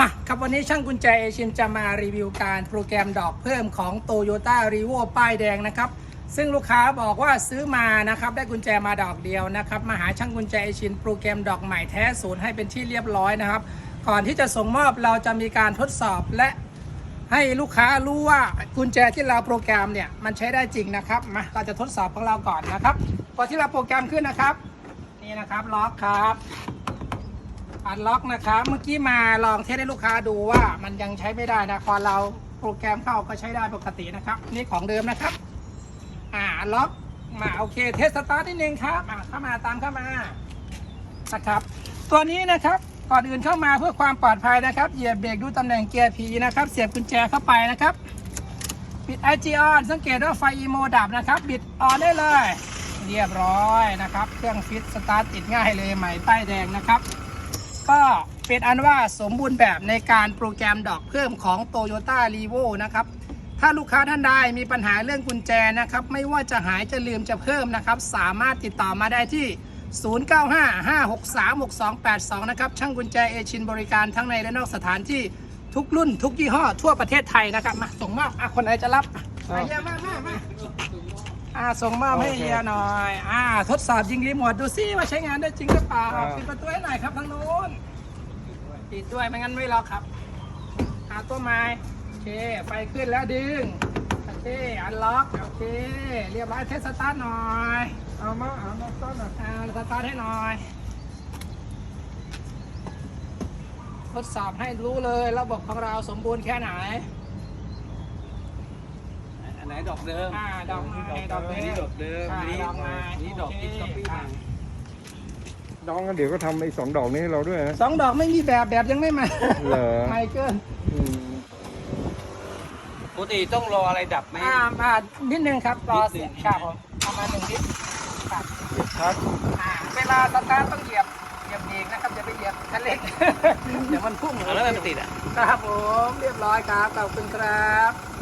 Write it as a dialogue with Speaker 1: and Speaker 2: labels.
Speaker 1: มาครับวันนี้ช่างกุญแจเอเชียนจะมารีวิวการโปรแกรมดอกเพิ่มของ Toyota r e v o ป้ายแดงนะครับ ซึ่งลูกค้าบอกว่าซื้อมานะครับได้กุญแจมาดอกเดียวนะครับมาหาช่างกุญแจเอเชียนโปรแกรมดอกใหม่แท้ศูนย์ให้เป็นที่เรียบร้อยนะครับ ก่อนที่จะส่งมอบเราจะมีการทดสอบและให้ลูกค้ารู้ว่ากุญแจที่เราโปรแกรมเนี่ยมันใช้ได้จริงนะครับมาเราจะทดสอบของเราก่อนนะครับพอที่เราโปรแกรมขึ้นนะครับ นี่นะครับล็อกครับ อันล็อกนะครับ เมื่อกี้มาลองเทสให้ลูกค้าดูว่ามันยังใช้ไม่ได้นะพอเราโปรแกรมเข้าก็ใช้ได้ปกตินะครับ นี่ของเดิมนะครับ อ่าล็อกมาโอเคเทสสตาร์ทนิดนึงครับอ่าเข้ามาตามเข้ามานะครับ ตัวนี้นะครับก่อนอื่นเข้ามาเพื่อความปลอดภัยนะครับเหยียบเบรกดูตำแหน่งเกียร์พีนะครับ เสียบกุญแจเข้าไปนะครับปิด IG on สังเกตว่าไฟอีโมดับนะครับ บิดออนได้เลย เรียบร้อยนะครับ เครื่องฟิตสตาร์ทติดง่ายเลยใหม่ป้ายแดงนะครับ ก็เป็นอันว่าสมบูรณ์แบบในการโปรแกรมดอกเพิ่มของ Toyota r e v o นะครับ ถ้าลูกค้าท่านใดมีปัญหาเรื่องกุญแจนะครับ ไม่ว่าจะหายจะลืมจะเพิ่มนะครับ สามารถติดต่อมาได้ที่ 0955636282 นะครับ ช่างกุญแจเอชินบริการทั้งในและนอกสถานที่ทุกรุ่นทุกยี่ห้อทั่วประเทศไทยนะครับ มาส่งมอบอะคนไหนจะรับอะเฮียมามามา อ่าส่งมอบให้เฮียหน่อย อ่า ทดสอบยิงรีโมทดูซิว่าใช้งานได้จริงหรือเปล่า
Speaker 2: ครับ
Speaker 1: ปิดประตูให้หน่อยครับทางโน้นปิดด้วยไม่งั้นไม่ล็อกครับหาตัวไม้โอเคไฟขึ้นแล้วดึงโอเคอันล็อกโอเค เรียบร้อยเทสสตาร์ทหน่อย
Speaker 2: เอามาเอามาต้นอะ
Speaker 1: อ่าสตาร์ทให้หน่อย ทดสอบให้รู้เลยระบบของเราสมบูรณ์แค่ไหน
Speaker 3: อั นไหนดอกเดิม
Speaker 1: อ่าดอกไม้ดอกเดิ
Speaker 3: อันนี้
Speaker 1: ม
Speaker 3: ดอกเดิม
Speaker 1: อ่า
Speaker 3: อันนี้
Speaker 1: ดอกไม้
Speaker 3: อันนี้ดอกที่
Speaker 1: โเค
Speaker 3: ช้อปปิ้ง
Speaker 1: อ่า
Speaker 2: น้องก็เดี๋ยวก็ทำไอ้สองดอกนี้ให้เราด้วยนะ
Speaker 1: สองดอกไม่มีแบบแบบยังไม่มา
Speaker 2: เหรอ
Speaker 1: ไม่เกิน
Speaker 2: อืม
Speaker 3: ปกติต้องรออะไรดับไหม
Speaker 1: อ่ามานิดนึงครับรอ
Speaker 3: นิดนึ
Speaker 1: เสีย
Speaker 3: ง
Speaker 1: ครับผมประมาณหนึ่งนิดครับ
Speaker 2: ชัด
Speaker 1: อ่าเวลาสตาร์ทต้องเหยียบเหยียบเบรกนะครับอย่าไปเหยียบคันเร่งเดี๋ยวมันพุ่ง
Speaker 3: เอาแล้วมันติดอะ
Speaker 1: ครับผมเรียบร้อยครับขอบคุณครับ
Speaker 2: อืม